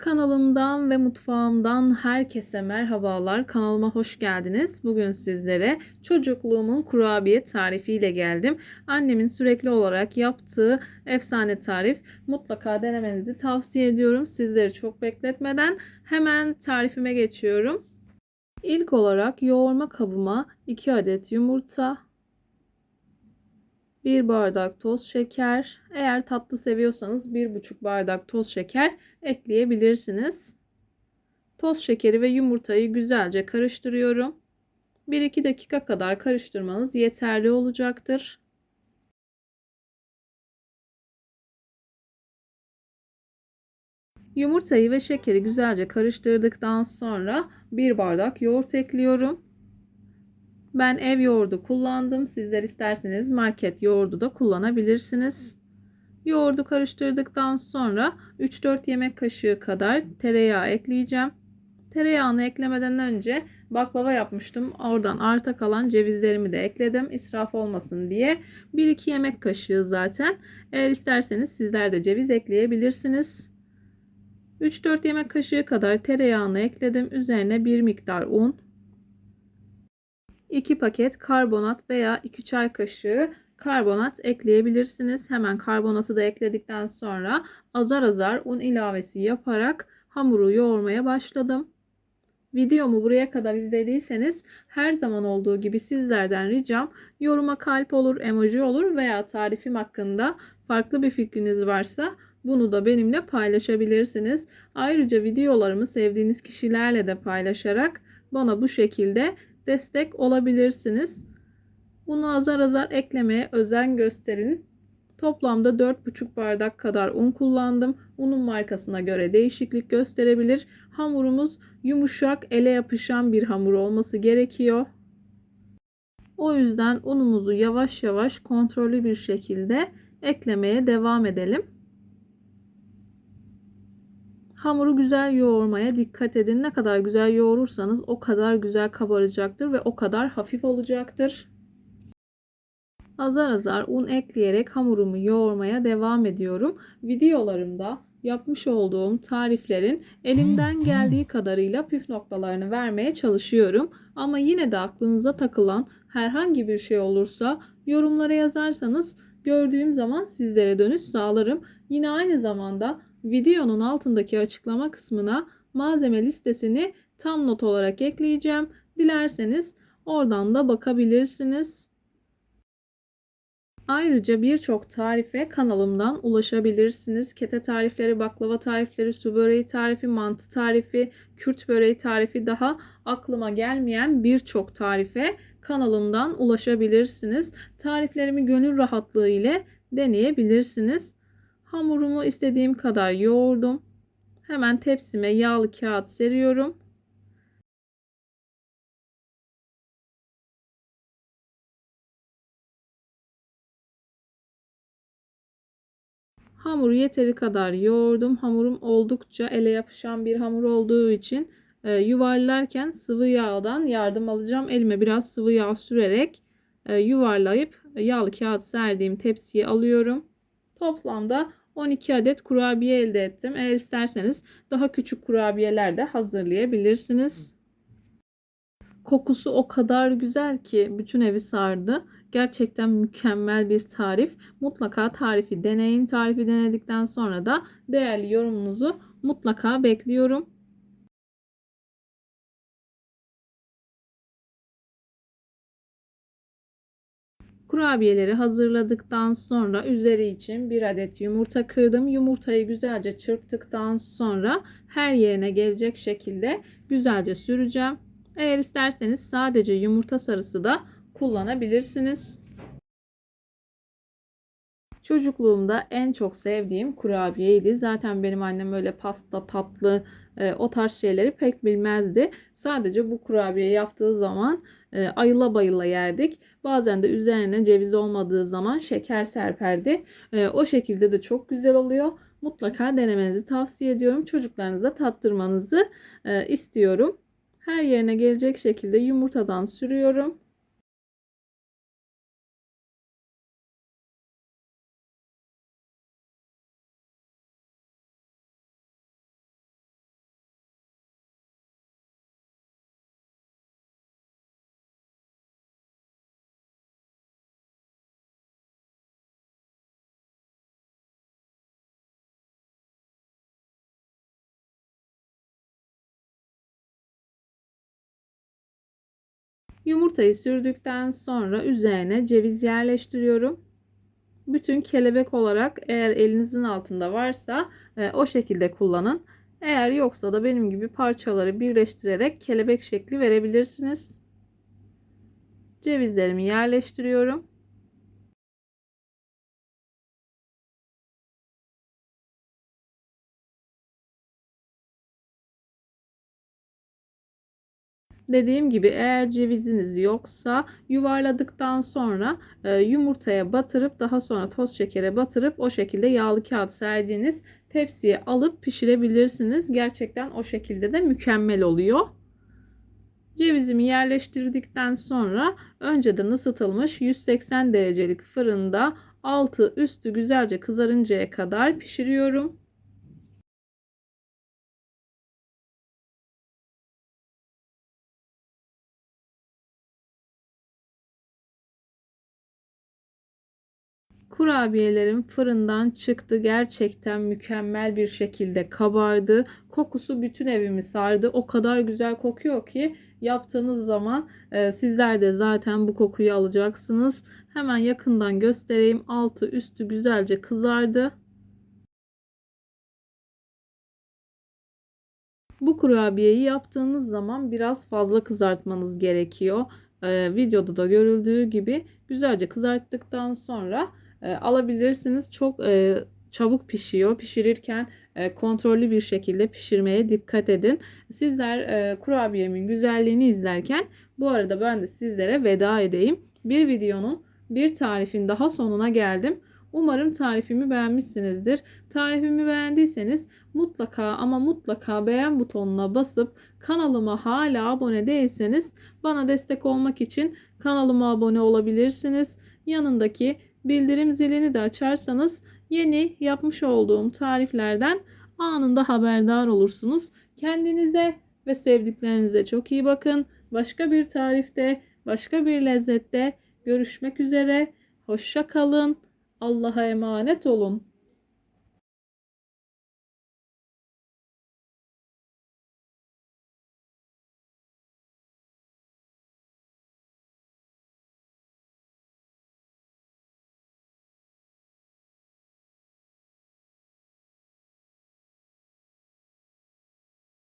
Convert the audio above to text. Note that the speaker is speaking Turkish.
Kanalımdan ve mutfağımdan herkese merhabalar. Kanalıma hoş geldiniz. Bugün sizlere çocukluğumun kurabiye tarifiyle geldim. Annemin sürekli olarak yaptığı efsane tarif. Mutlaka denemenizi tavsiye ediyorum. Sizleri çok bekletmeden hemen tarifime geçiyorum. İlk olarak yoğurma kabıma 2 adet yumurta, 1 bardak toz şeker. Eğer tatlı seviyorsanız 1,5 bardak toz şeker ekleyebilirsiniz. Toz şekeri ve yumurtayı güzelce karıştırıyorum. 1-2 dakika kadar karıştırmanız yeterli olacaktır. Yumurtayı ve şekeri güzelce karıştırdıktan sonra 1 bardak yoğurt ekliyorum. Ben ev yoğurdu kullandım. Sizler isterseniz market yoğurdu da kullanabilirsiniz. Yoğurdu karıştırdıktan sonra 3-4 yemek kaşığı kadar tereyağı ekleyeceğim. Tereyağını eklemeden önce baklava yapmıştım. Oradan arta kalan cevizlerimi de ekledim. İsraf olmasın diye. 1-2 yemek kaşığı zaten. Eğer isterseniz sizler de ceviz ekleyebilirsiniz. 3-4 yemek kaşığı kadar tereyağını ekledim. Üzerine bir miktar un, 2 paket karbonat veya 2 çay kaşığı karbonat ekleyebilirsiniz. Hemen karbonatı da ekledikten sonra azar azar un ilavesi yaparak hamuru yoğurmaya başladım. Videomu buraya kadar izlediyseniz her zaman olduğu gibi sizlerden ricam yoruma kalp olur, emoji olur veya tarifim hakkında farklı bir fikriniz varsa bunu da benimle paylaşabilirsiniz. Ayrıca videolarımı sevdiğiniz kişilerle de paylaşarak bana bu şekilde destek olabilirsiniz. Bunu azar azar eklemeye özen gösterin. Toplamda 4,5 bardak kadar un kullandım. Unun markasına göre değişiklik gösterebilir. Hamurumuz yumuşak, ele yapışan bir hamur olması gerekiyor. O yüzden unumuzu yavaş yavaş kontrollü bir şekilde eklemeye devam edelim. Hamuru güzel yoğurmaya dikkat edin. Ne kadar güzel yoğurursanız o kadar güzel kabaracaktır ve o kadar hafif olacaktır. Azar azar un ekleyerek hamurumu yoğurmaya devam ediyorum. Videolarımda yapmış olduğum tariflerin elimden geldiği kadarıyla püf noktalarını vermeye çalışıyorum. Ama yine de aklınıza takılan herhangi bir şey olursa yorumlara yazarsanız gördüğüm zaman sizlere dönüş sağlarım. Yine aynı zamanda videonun altındaki açıklama kısmına malzeme listesini tam not olarak ekleyeceğim. Dilerseniz oradan da bakabilirsiniz. Ayrıca birçok tarife kanalımdan ulaşabilirsiniz. Kete tarifleri, baklava tarifleri, su böreği tarifi, mantı tarifi, kürt böreği tarifi daha aklıma gelmeyen birçok tarife kanalımdan ulaşabilirsiniz. Tariflerimi gönül rahatlığı ile deneyebilirsiniz. Hamurumu istediğim kadar yoğurdum. Hemen tepsime yağlı kağıt seriyorum. Hamuru yeteri kadar yoğurdum. Hamurum oldukça ele yapışan bir hamur olduğu için e, yuvarlarken sıvı yağdan yardım alacağım. Elime biraz sıvı yağ sürerek e, yuvarlayıp yağlı kağıt serdiğim tepsiye alıyorum. Toplamda 12 adet kurabiye elde ettim. Eğer isterseniz daha küçük kurabiyeler de hazırlayabilirsiniz. Kokusu o kadar güzel ki bütün evi sardı. Gerçekten mükemmel bir tarif. Mutlaka tarifi deneyin. Tarifi denedikten sonra da değerli yorumunuzu mutlaka bekliyorum. Kurabiyeleri hazırladıktan sonra üzeri için bir adet yumurta kırdım. Yumurtayı güzelce çırptıktan sonra her yerine gelecek şekilde güzelce süreceğim. Eğer isterseniz sadece yumurta sarısı da kullanabilirsiniz. Çocukluğumda en çok sevdiğim kurabiyeydi. Zaten benim annem öyle pasta, tatlı e, o tarz şeyleri pek bilmezdi. Sadece bu kurabiye yaptığı zaman e, ayıla bayıla yerdik. Bazen de üzerine ceviz olmadığı zaman şeker serperdi. E, o şekilde de çok güzel oluyor. Mutlaka denemenizi tavsiye ediyorum. Çocuklarınıza tattırmanızı e, istiyorum. Her yerine gelecek şekilde yumurtadan sürüyorum. Yumurtayı sürdükten sonra üzerine ceviz yerleştiriyorum. Bütün kelebek olarak eğer elinizin altında varsa e, o şekilde kullanın. Eğer yoksa da benim gibi parçaları birleştirerek kelebek şekli verebilirsiniz. Cevizlerimi yerleştiriyorum. Dediğim gibi eğer ceviziniz yoksa yuvarladıktan sonra e, yumurtaya batırıp daha sonra toz şekere batırıp o şekilde yağlı kağıt serdiğiniz tepsiye alıp pişirebilirsiniz. Gerçekten o şekilde de mükemmel oluyor. Cevizimi yerleştirdikten sonra önceden ısıtılmış 180 derecelik fırında altı üstü güzelce kızarıncaya kadar pişiriyorum. Kurabiyelerim fırından çıktı. Gerçekten mükemmel bir şekilde kabardı. Kokusu bütün evimi sardı. O kadar güzel kokuyor ki yaptığınız zaman e, sizler de zaten bu kokuyu alacaksınız. Hemen yakından göstereyim. Altı üstü güzelce kızardı. Bu kurabiyeyi yaptığınız zaman biraz fazla kızartmanız gerekiyor. Ee, videoda da görüldüğü gibi güzelce kızarttıktan sonra e, alabilirsiniz. Çok e, çabuk pişiyor. Pişirirken e, kontrollü bir şekilde pişirmeye dikkat edin. Sizler e, kurabiyemin güzelliğini izlerken bu arada ben de sizlere veda edeyim. Bir videonun bir tarifin daha sonuna geldim. Umarım tarifimi beğenmişsinizdir. Tarifimi beğendiyseniz mutlaka ama mutlaka beğen butonuna basıp kanalıma hala abone değilseniz bana destek olmak için kanalıma abone olabilirsiniz. Yanındaki bildirim zilini de açarsanız yeni yapmış olduğum tariflerden anında haberdar olursunuz. Kendinize ve sevdiklerinize çok iyi bakın. Başka bir tarifte, başka bir lezzette görüşmek üzere. Hoşça kalın. Allah'a emanet olun.